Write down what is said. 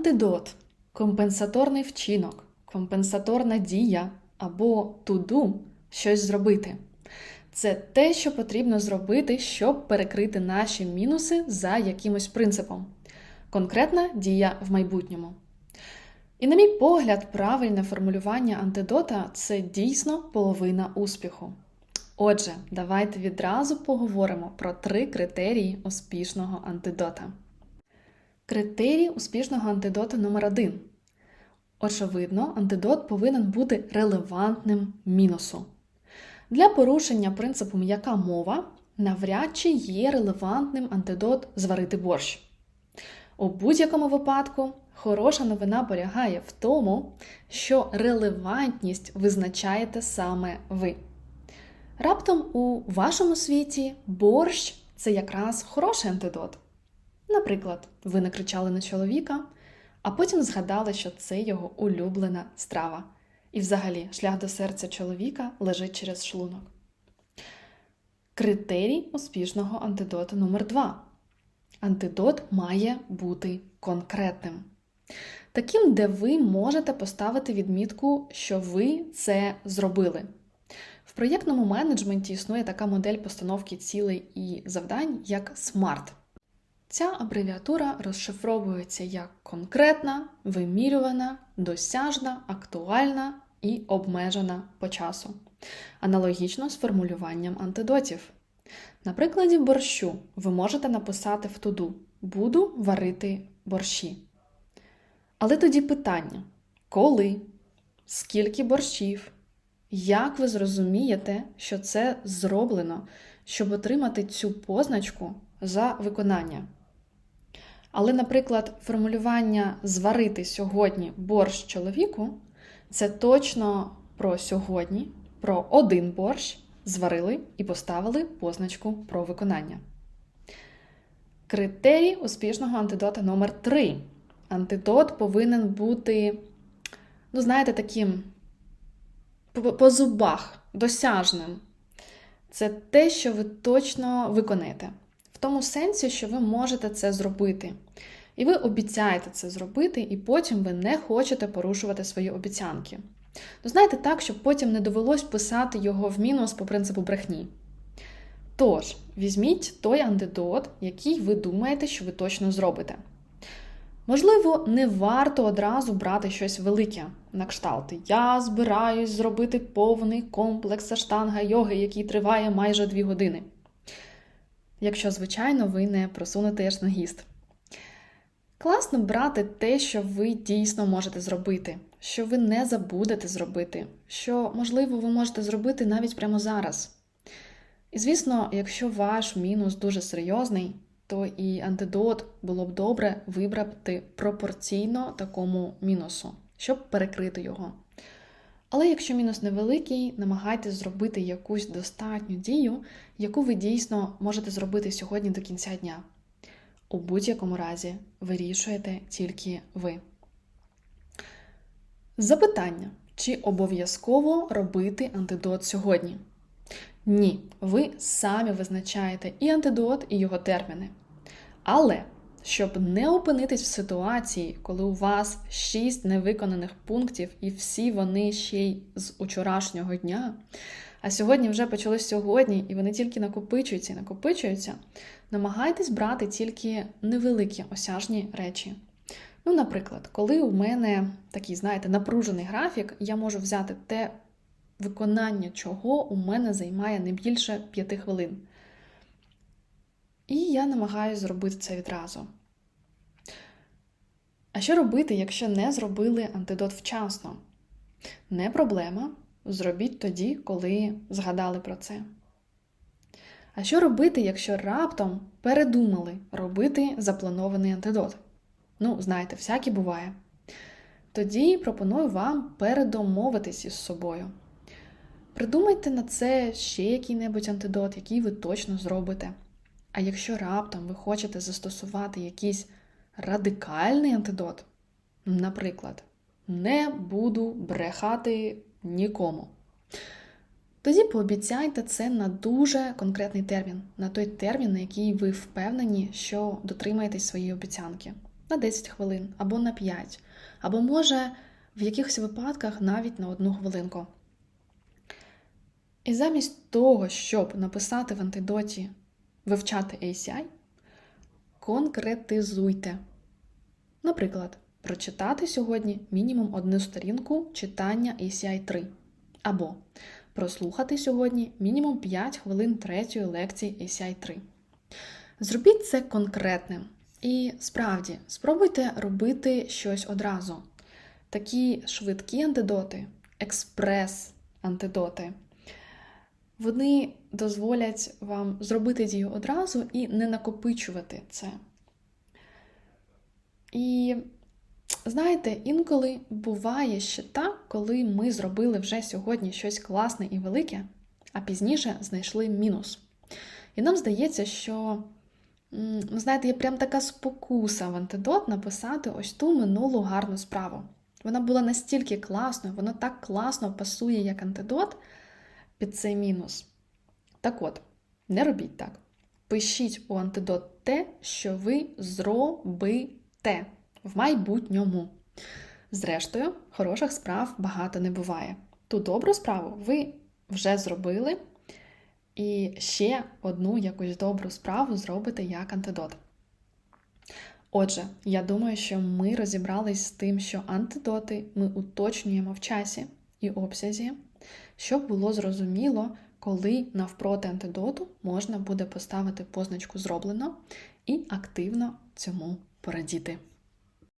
Антидот компенсаторний вчинок, компенсаторна дія або to-do – щось зробити. Це те, що потрібно зробити, щоб перекрити наші мінуси за якимось принципом. Конкретна дія в майбутньому. І, на мій погляд, правильне формулювання антидота це дійсно половина успіху. Отже, давайте відразу поговоримо про три критерії успішного антидота. Критерій успішного антидота номер один. Очевидно, антидот повинен бути релевантним мінусу. Для порушення принципу м'яка мова навряд чи є релевантним антидот зварити борщ. У будь-якому випадку хороша новина полягає в тому, що релевантність визначаєте саме ви. Раптом у вашому світі борщ це якраз хороший антидот. Наприклад, ви накричали на чоловіка, а потім згадали, що це його улюблена страва. І взагалі шлях до серця чоловіка лежить через шлунок. Критерій успішного антидоту номер 2 Антидот має бути конкретним. Таким, де ви можете поставити відмітку, що ви це зробили. В проєктному менеджменті існує така модель постановки цілей і завдань, як SMART. Ця абревіатура розшифровується як конкретна, вимірювана, досяжна, актуальна і обмежена по часу, аналогічно з формулюванням антидотів. На прикладі борщу ви можете написати в туду Буду варити борщі. Але тоді питання: коли, скільки борщів, як ви зрозумієте, що це зроблено, щоб отримати цю позначку за виконання? Але, наприклад, формулювання зварити сьогодні борщ чоловіку це точно про сьогодні, про один борщ зварили і поставили позначку про виконання. Критерій успішного антидота номер 3 Антидот повинен бути, ну, знаєте, таким по, по зубах, досяжним. Це те, що ви точно виконаєте. Тому сенсі, що ви можете це зробити. І ви обіцяєте це зробити, і потім ви не хочете порушувати свої обіцянки. Ну, знаєте, так, щоб потім не довелось писати його в мінус по принципу брехні. Тож, візьміть той антидот, який ви думаєте, що ви точно зробите. Можливо, не варто одразу брати щось велике на кшталт. Я збираюсь зробити повний комплекс аштанга йоги, який триває майже 2 години. Якщо, звичайно, ви не просунете яшнагіст. Класно брати те, що ви дійсно можете зробити, що ви не забудете зробити, що, можливо, ви можете зробити навіть прямо зараз. І, звісно, якщо ваш мінус дуже серйозний, то і антидот було б добре вибрати пропорційно такому мінусу, щоб перекрити його. Але якщо мінус невеликий, намагайтесь зробити якусь достатню дію, яку ви дійсно можете зробити сьогодні до кінця дня. У будь-якому разі вирішуєте тільки ви. Запитання: чи обов'язково робити антидот сьогодні? Ні, ви самі визначаєте і антидот, і його терміни. Але щоб не опинитись в ситуації, коли у вас 6 невиконаних пунктів, і всі вони ще й з учорашнього дня, а сьогодні вже почалось сьогодні, і вони тільки накопичуються і накопичуються, намагайтесь брати тільки невеликі осяжні речі. Ну, наприклад, коли у мене такий, знаєте, напружений графік, я можу взяти те виконання, чого у мене займає не більше 5 хвилин. І я намагаюся зробити це відразу. А що робити, якщо не зробили антидот вчасно? Не проблема. Зробіть тоді, коли згадали про це. А що робити, якщо раптом передумали робити запланований антидот? Ну, знаєте, всяке буває. Тоді пропоную вам передомовитись із собою. Придумайте на це ще який-небудь антидот, який ви точно зробите. А якщо раптом ви хочете застосувати якийсь радикальний антидот, наприклад, не буду брехати нікому. Тоді пообіцяйте це на дуже конкретний термін, на той термін, на який ви впевнені, що дотримаєтесь своєї обіцянки. на 10 хвилин або на 5, або може в якихось випадках навіть на одну хвилинку. І замість того, щоб написати в антидоті вивчати ACI, конкретизуйте. Наприклад, прочитати сьогодні мінімум одну сторінку читання ACI 3. Або прослухати сьогодні мінімум 5 хвилин третьої лекції ACI 3. Зробіть це конкретним. І справді, спробуйте робити щось одразу. Такі швидкі антидоти, експрес-антидоти, вони дозволять вам зробити дію одразу і не накопичувати це. І знаєте, інколи буває ще так, коли ми зробили вже сьогодні щось класне і велике, а пізніше знайшли мінус. І нам здається, що, ну, знаєте, є прям така спокуса в антидот написати ось ту минулу гарну справу. Вона була настільки класною, вона так класно пасує як антидот під цей мінус. Так от, не робіть так. Пишіть у антидот те, що ви зробите в майбутньому. Зрештою, хороших справ багато не буває. Ту добру справу ви вже зробили, і ще одну якусь добру справу зробите як антидот. Отже, я думаю, що ми розібрались з тим, що антидоти ми уточнюємо в часі і обсязі, щоб було зрозуміло, коли навпроти антидоту можна буде поставити позначку зроблено і активно цьому порадіти.